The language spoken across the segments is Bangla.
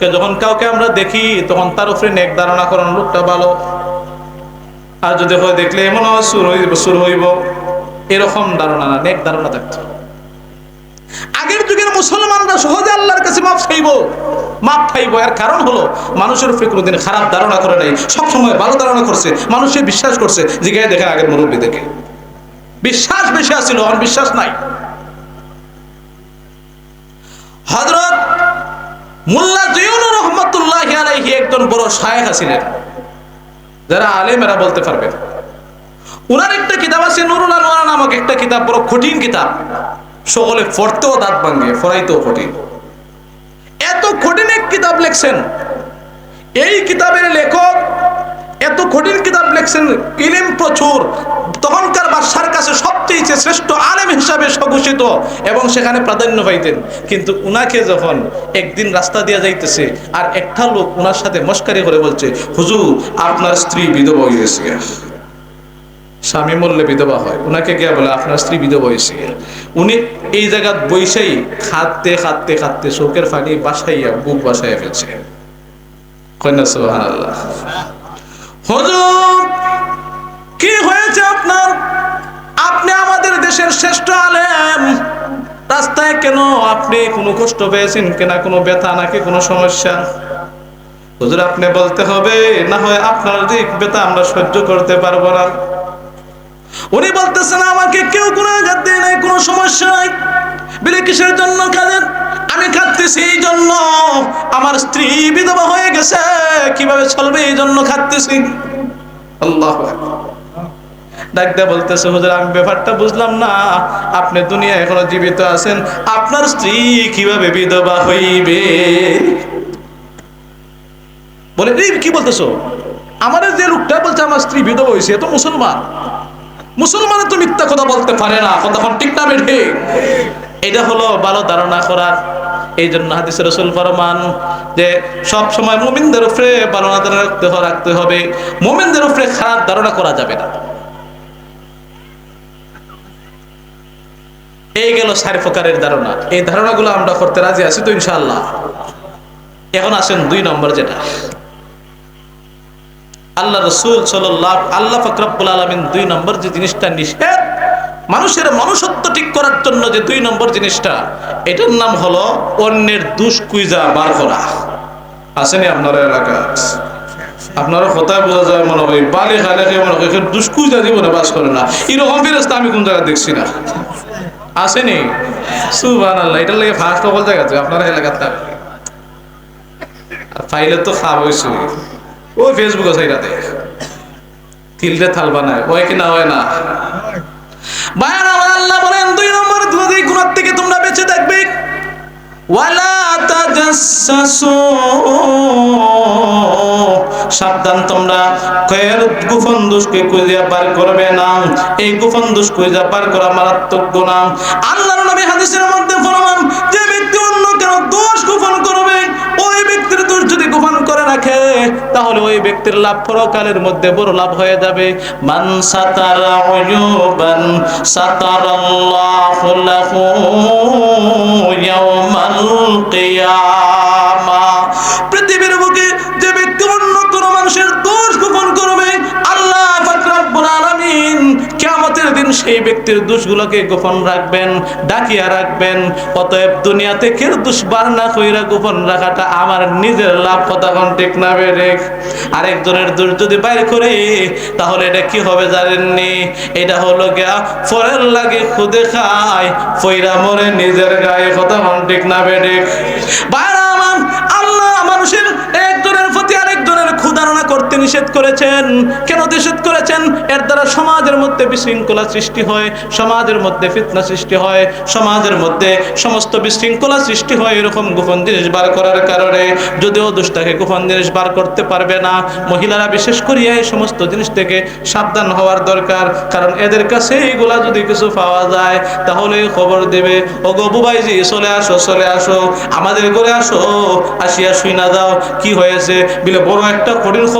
মানুষকে যখন কাউকে আমরা দেখি, তখন তার উপরে নেক ধারণা করেন লোকটা ভালো। আর যদি হয় দেখলে এমন সুর হইব সুর হইব। এরকম ধারণা না, নেক ধারণা থাকতো। আগের যুগের মুসলমানরা সহজে আল্লাহর কাছে মাপ চাইব। মাপ পাইব এর কারণ হলো মানুষের উপরে কোনোদিন খারাপ ধারণা করে নাই। সবসময় ভালো ধারণা করছে মানুষের বিশ্বাস করছে, জিগায় দেখে আগের মুরব্বী দেখে। বিশ্বাস বেশি আছিল আর বিশ্বাস নাই। একজন বড় শায়েখ আছিলেন, যারা আলেমেরা বলতে পারবে। উনার একটা কিতাব আছে, নুরুল আনোয়ার নামক একটা কিতাব, বড় কঠিন কিতাব। সকলে ফরতেও দাঁত ভাঙে ফরাইতেও কঠিন। এত কঠিন এক কিতাব লেখছেন। এই কিতাবের লেখক এত কঠিন কিতাব লেখছেন, ইলিম প্রচুর। তখনকার বাদশার কাছে সবচেয়ে শ্রেষ্ঠ আলেম হিসাবে স্বঘোষিত এবং সেখানে প্রাধান্য পাইতেন। কিন্তু উনাকে যখন একদিন রাস্তা দিয়ে যাইতেছে, আর একটা লোক উনার সাথে মস্কারি করে বলছে, হুজুর, আপনার স্ত্রী বিধবা হয়ে গেছে স্বামী মরলে বিধবা হয়? উনাকে গিয়া বলে, আপনার স্ত্রী বিধবা হয়েছে উনি এই জায়গা বৈশাই খাটতে খাটতে খাটতে শোকের ফানি বাসাইয়া, বুক বাসাইয়া ফেলছে। কন্যা সোহান আল্লাহ হুজুর, কি হয়েছে আপনার? আপনি আমাদের দেশের শ্রেষ্ঠ আলেম। রাস্তায় কেন আপনি কোনো কষ্ট পেয়েছেন কেনা? কোনো ব্যথা নাকি কোনো সমস্যা? হুজুর, আপনি বলতে হবে, না হয় আপনার দিক ব্যথা আমরা সহ্য করতে পারব না। উনি বলতেছেন, আমাকে কেউ কোনো আঘাত দেয় নাই, কোনো সমস্যা নাই। বলে কিসের জন্য কাজের আমি খাচ্তেছি এই জন্য। আমার স্ত্রী বিধবা হয়ে গেছে, কীভাবে চলবে এই জন্য খাচ্তেছি আল্লাহ ডাকতে বলতেছে, হুজুর, আমি ব্যাপারটা বুঝলাম না। আপনি দুনিয়া এখনও জীবিত আছেন। আপনার স্ত্রী কীভাবে বিধবা হইবে? বলে কি বলতেছো? আমাদের যে লোকটা বলছে আমার স্ত্রী বিধবা হয়েছে তো মুসলমান। মুসলমানের তো মিথ্যা কথা বলতে পারে না। কতক্ষণ ঠিক না বেঠে? এটা হলো ভালো ধারণা করার এই জন্য হাদিস রসুল ফরমান যে সব সময় মুমিনদের উপরে ভালো ধারণা রাখতে রাখতে হবে। মুমিনদের উপরে খারাপ ধারণা করা যাবে না। এই গেল চার প্রকারের ধারণা। এই ধারণাগুলো আমরা করতে রাজি আছি তো ইনশাল্লাহ এখন আসেন দুই নম্বর যেটা। আল্লাহ রসুল সাল্লাহ আল্লাহ ফকরাবুল আলমিন দুই নম্বর যে জিনিসটা নিষেধ মানুষের মনুষ্যত্ব ঠিক করার জন্য যে দুই নম্বর জিনিসটা, এটার নাম হলো অন্যের দুষ্কুইজা বার করা। আসেনি আপনার এলাকা? আপনারা কোথায় বোঝা যায় মনে হয়, বালি খালে মনে হয়? দুষ্কুইজা জীবনে বাস করে না। এরকম ফেরস্তা আমি কোন জায়গায় দেখছি না। আসেনি সুবান আল্লাহ এটার লাগে ফার্স্ট অফ অল জায়গাতে আপনার এলাকাতে আর ফাইলে তো খাওয়া হয়েছে ওই ফেসবুক আছে এটাতে তিলটে থাল বানায় ওই কি না হয় না? বায়ান আমার আল্লাহ বলেন, দুই নম্বর গুণার থেকে তোমরা বেঁচে ওয়ালা তাজাসসু সাবধান তোমরা কয়ের গোপন দোষকে খুঁজে বার করবে না। এই গোপন দোষ খুঁজে পার করা মারাত্মক গুনাহ। আল্লাহর নবী হাদিসের ব্যক্তির লাভ পরকালের মধ্যে বড় লাভ হয়ে যাবে। মান সাতারা উয়ুবান, সাতারাল্লাহু লাহু ইয়াউমাল কিয়ামা। সেই ব্যক্তির দোষগুলোকে গোপন রাখবেন, ডাকিয়া রাখবেন। অতএব দুনিয়াতে কেউ বার না কইরা গোপন রাখাটা আমার নিজের লাভ কোন ঠিক না বেড়ে আরেকজনের দোষ যদি বাইর করে, তাহলে এটা কি হবে জানেননি? এটা হলো গিয়া ফরের লাগে খুদে খায়, ফইরা মরে নিজের গায়ে কোন ঠিক না বেড়ে বাইরা করতে নিষেধ করেছেন? কেন নিষেধ করেছেন? এর দ্বারা সমাজের মধ্যে বিশৃঙ্খলা সৃষ্টি হয়, সমাজের মধ্যে ফিতনা সৃষ্টি হয়, সমাজের মধ্যে সমস্ত বিশৃঙ্খলা সৃষ্টি হয় এরকম গোপন জিনিস বার করার কারণে। যদিও দুষ্টাকে গোপন জিনিস বার করতে পারবে না, মহিলারা বিশেষ করিয়া এই সমস্ত জিনিস থেকে সাবধান হওয়ার দরকার। কারণ এদের কাছে এইগুলা যদি কিছু পাওয়া যায়, তাহলে খবর দেবে ও গো বুবাইজি, চলে আসো চলে আসো, আমাদের ঘরে আসো, আসিয়া শুই না যাও, কি হয়েছে? বিলে বড় একটা কঠিন খবর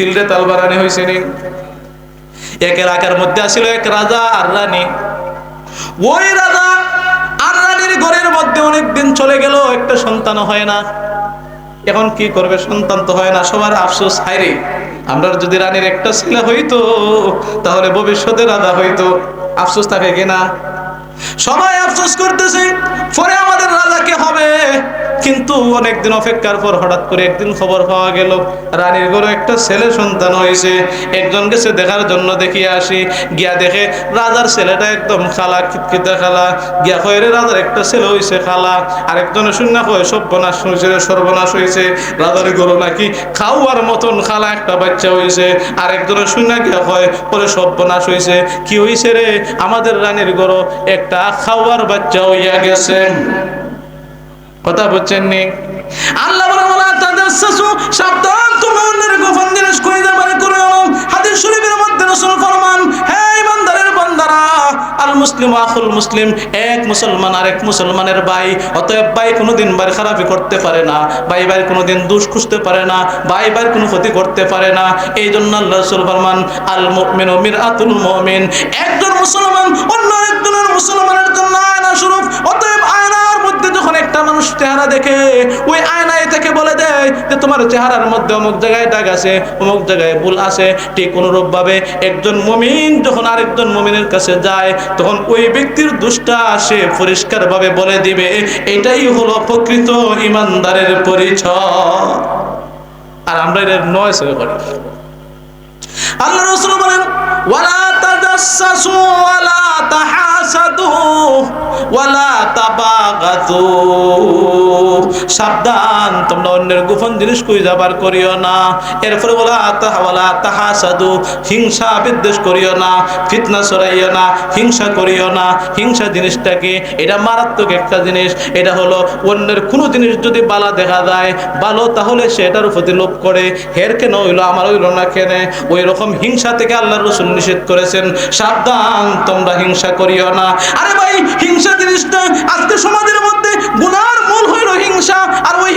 তিলরে তাল বারানি হইছে নি। এক এলাকার মধ্যে আসিল এক রাজা আর রানী। ওই রাজা আর রানীর ঘরের মধ্যে অনেক দিন চলে গেল, একটা সন্তান হয় না। এখন কি করবে, সন্তান তো হয় না, সবার আফসোস হাইরে আমরা যদি রানীর একটা ছেলে হইতো, তাহলে ভবিষ্যতে রাজা হইতো। আফসোস থাকে কিনা সবাই আফসোস করতেছে পরে আমাদের রাজা কে হবে? কিন্তু অনেকদিন অপেক্ষার পর হঠাৎ করে একদিন খবর পাওয়া গেল, রানীর ঘরে একটা ছেলে সন্তান হয়েছে। একজন গেছে দেখার জন্য দেখিয়ে আসি। গিয়া দেখে রাজার ছেলেটা একদম খালা খিতখিতা খালা। গিয়া কয়ে রাজার একটা ছেলে হয়েছে খালা। আরেকজনে শূন্য কয়ে, সর্বনাশ হয়েছে সর্বনাশ হয়েছে রাজার গরু নাকি খাওয়ার মতন খালা একটা বাচ্চা হয়েছে আরেকজনের শূন্য গিয়া কয় পরে সর্বনাশ হয়েছে কি হয়েছে রে? আমাদের রানীর গরু একটা খাওয়ার বাচ্চা হইয়া গেছে। কথা বুঝছেন নি আল্লাহ মুসলমানের কোনোদিন কোনো ক্ষতি করতে পারে না। এই জন্য আল মুমিন একজন মুসলমান অন্য মুসলমানের অতএব যখন একটা মানুষ চেহারা দেখে, ওই আয়নায় থেকে বলে দেয় যে তোমার চেহারার মধ্যে অমুক জায়গায় দাগ আছে, অমুক জায়গায় ভুল আছে। ঠিক অনুরূপ ভাবে একজন মমিন যখন আরেকজন মমিনের কাছে যায়, তখন ওই ব্যক্তির দুষ্টা সে পরিষ্কার ভাবে বলে দিবে, এটাই হলো প্রকৃত ইমানদারের পরিচয়। আর আমরা এটা নয় সে করি আল্লাহ রসুল বলেন, ওয়ালা ওয়ালা তাহাসাদু ওয়ালা তাবাগাতু সাবধান, তোমরা অন্যের গোপন জিনিস কই যাবার করিও না। এরপরে তাহাওয়ালা তাহাসাদু। হিংসা বিদ্বেষ করিও না, ফিতনা ছড়াইও না, হিংসা করিও না। হিংসা জিনিসটা কি? এটা মারাত্মক একটা জিনিস। এটা হলো অন্যের কোনো জিনিস যদি বালা দেখা যায় ভালো তাহলে সে এটার প্রতি লোভ করে। হের কেন হইল, আমার হইল না কেনে। ওই রকম হিংসা থেকে আল্লাহ রসুল নিষেধ করেছেন। সাবধান, তোমরা হিংসা করিও না। আরে ভাই, হিংসা জিনিসটা আজকে সমাজের মধ্যে গুনার মূল হইল হিংসা, আর ওই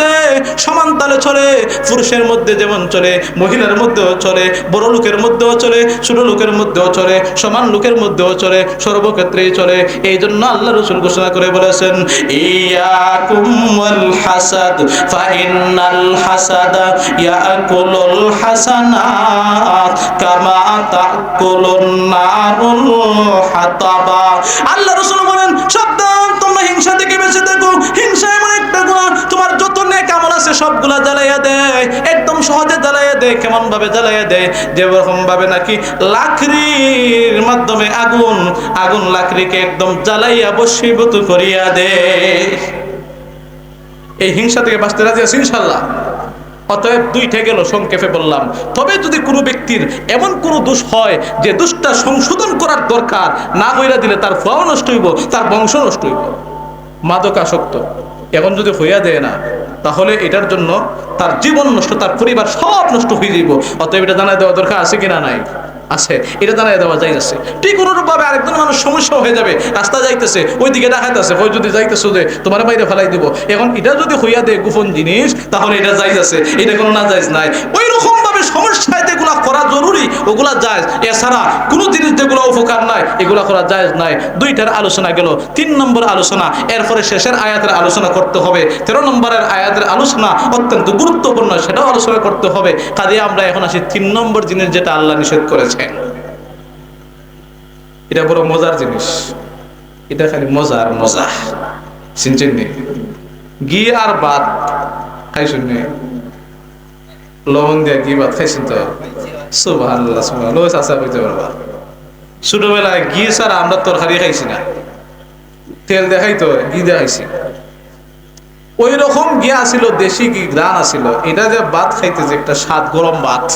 মধ্যে সমান তালে চলে, পুরুষের মধ্যে যেমন চলে, মহিলার মধ্যেও চলে, বড় লোকের মধ্যেও চলে, ছোট লোকের মধ্যেও চলে, সমান লোকের মধ্যেও চলে, সর্বক্ষেত্রেই চলে। এই জন্য আল্লাহ রসুল ঘোষণা করে বলেছেন আল্লাহ রসুল বলেন, সাবধান, তোমরা হিংসা থেকে বেঁচে থাকো, হিংসা সবগুলা জ্বালাইয়া দেয় একদম সহজে জ্বালাইয়া দেয় কেমন ভাবে জ্বালাইয়া দেয় যেরকম ভাবে নাকি লাকড়ির মাধ্যমে আগুন আগুন লাকড়িকে একদম জ্বালাইয়া বসীভূত করিয়া দেয় এই হিংসা থেকে বাঁচতে রাজি আছে ইনশাল্লাহ? অতএব দুইটা গেল, সংক্ষেপে বললাম। তবে যদি কোনো ব্যক্তির এমন কোনো দোষ হয় যে দোষটা সংশোধন করার দরকার, না হইয়া দিলে তার ফুয়াও নষ্ট হইব, তার বংশ নষ্ট হইব। মাদকাসক্ত। এখন যদি হইয়া দেয় না তাহলে এটার জন্য তার জীবন নষ্ট, তার পরিবার সব নষ্ট হয়ে যাব অতএব এটা জানা দেওয়া দরকার আছে কিনা নাই? আছে, এটা জানাই দেওয়া যাই আছে ঠিক অনুরূপভাবে আরেকজন মানুষ সমস্যা হয়ে যাবে, রাস্তা যাইতেছে ওই দিকে দেখাইতেছে, ওই যদি যাইতেছে যে তোমার বাইরে ফেলাই দিব। এখন এটা যদি হইয়া দেয় গোপন জিনিস, তাহলে এটা যাইজ আছে এটা কোনো না যাইজ নাই। ওই রকম ভাবে সমস্যায় যেগুলা করা জরুরি, ওগুলা যায় এছাড়া কোনো জিনিস যেগুলো উপকার নাই, এগুলা করা যায় নাই। দুইটার আলোচনা গেল, তিন নম্বর আলোচনা, এরপরে শেষের আয়াতের আলোচনা করতে হবে। তেরো নম্বরের আয়াতের আলোচনা অত্যন্ত গুরুত্বপূর্ণ, সেটাও আলোচনা করতে হবে। কাজে আমরা এখন আসি তিন নম্বর জিনিস যেটা আল্লাহ নিষেধ করেছেন এটা বড় মজার জিনিস। এটা খালি মজার মজা। চিনছেন নি? ঘি আর ভাত খাইছেন নি? লবণ দিয়া ঘি ভাত খাইছেন তো? সুবহানাল্লাহ সুবহানাল্লাহ। লোক চাচা কইতে পারবা। ছোটবেলায় ঘি ছাড়া আমরা তরকারি খাইছি না। তেল দেখাই তো ঘি দেখাইছি ওই রকম গিয়া আছিল দেশি কি গ্রান আছিল। এটা যে ভাত খাইতে যে একটা স্বাদ গরম ভাত।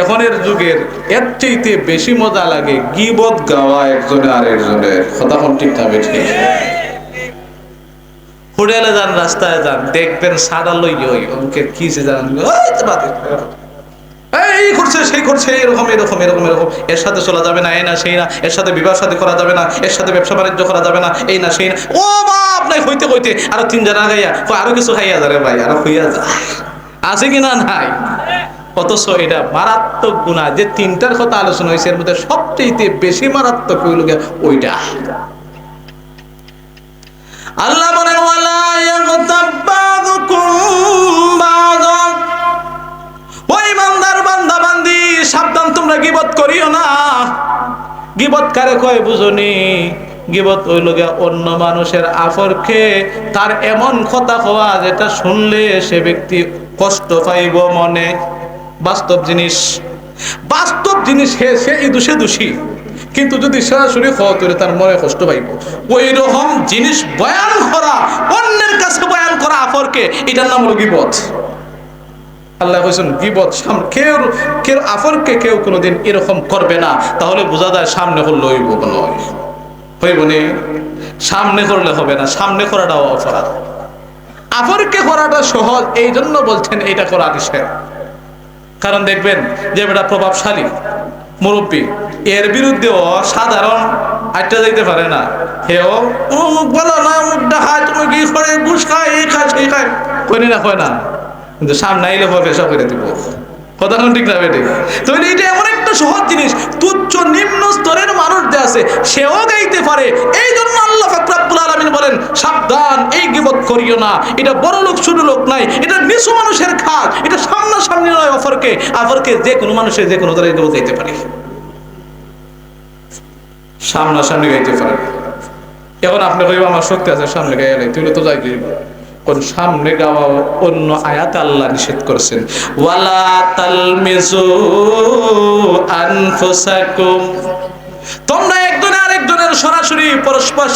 এখনের যুগের, এর চাইতে বেশি মজা লাগে গিবত গাওয়া একজনে আর একজনের কথা কোন ঠিক না ঠিক হোটেলে যান, রাস্তায় যান, দেখবেন সাদা লই ওই ওকে কি সে জানেন? এই করছে, সেই করছে, এরকম এরকম এরকম এরকম। এর সাথে চলা যাবে না, এই না, সেই না। এর সাথে বিবাহ সাথে করা যাবে না, এর সাথে ব্যবসা বাণিজ্য করা যাবে না, এই না, সেই না। ও বাপ নাই হইতে হইতে আরও তিন জানা গাইয়া আরও কিছু খাইয়া যাবে ভাই, আরও হইয়া যা। আছে কি না নাই? অথচ এটা মারাত্মক গুণা যে তিনটার কথা আলোচনা হয়েছে, এর মধ্যে সবচেয়ে বেশি মারাত্মক হইল ওইটা। আল্লাহ বলেন ওই সাবধান, তোমরা গিবত করিও না। গিবত কারে কয় বুঝনি? গিবত হইল গিয়া অন্য মানুষের আফরকে তার এমন কথা হওয়া যেটা শুনলে সে ব্যক্তি কষ্ট পাইব মনে। বাস্তব জিনিস। বাস্তব জিনিস হে সে এই দোষে দোষী। কিন্তু যদি সরাসরি হওয়া তোরে মনে কষ্ট পাইব। ওই রকম জিনিস বয়ান করা, অন্যের কাছে বয়ান করা আফরকে, এটার নাম হলো গিবত। আল্লাহ কইছেন, গিবত কেউ কেউ আফরকে কেউ কোনোদিন এরকম করবে না। তাহলে বোঝা যায় সামনে করলে হইব নয়। হইব নি? সামনে করলে হবে না। সামনে করাটাও অপরাধ। আফরকে করাটা সহজ এই জন্য বলছেন এটা করা নিষেধ কারণ দেখবেন যে বেটা প্রভাবশালী, মুরব্বী। এর বিরুদ্ধেও সাধারণ আটটা যাইতে পারে না। হেও মুখ বলো না মুখটা খায় তুমি কি করে ঘুষ খায়, এই খায়, সেই খায়? কই না, কয় না। কিন্তু সামনে আইলে ভয় পেশা করে দিব। কথা ঠিক না, বেটে? তো এটা সহজ জিনিস, তুচ্ছ নিম্ন স্তরের মানুষ যে আছে, সেও গাইতে পারে। এই জন্য আল্লাহ ফাকরাবুল আলমিন বলেন, সাবধান, এই গিবত করিও না। এটা বড় লোক, ছোট লোক নাই এটা নিচু মানুষের খাস এটা সামনাসামনি নয় অফারকে আফারকে যে কোনো মানুষের যে কোনো ধরনের গিবত গাইতে পারে। সামনাসামনি গাইতে পারে। এখন আপনি কইব আমার শক্তি আছে, সামনে গাইয়া নাই তুই তো যাই কোন সামনে গাওয়া অন্য আয়াত আল্লাহ নিষেধ করেছেন। ওয়ালা তোমরা একজনে আরেকজনের সরাসরি পরস্পর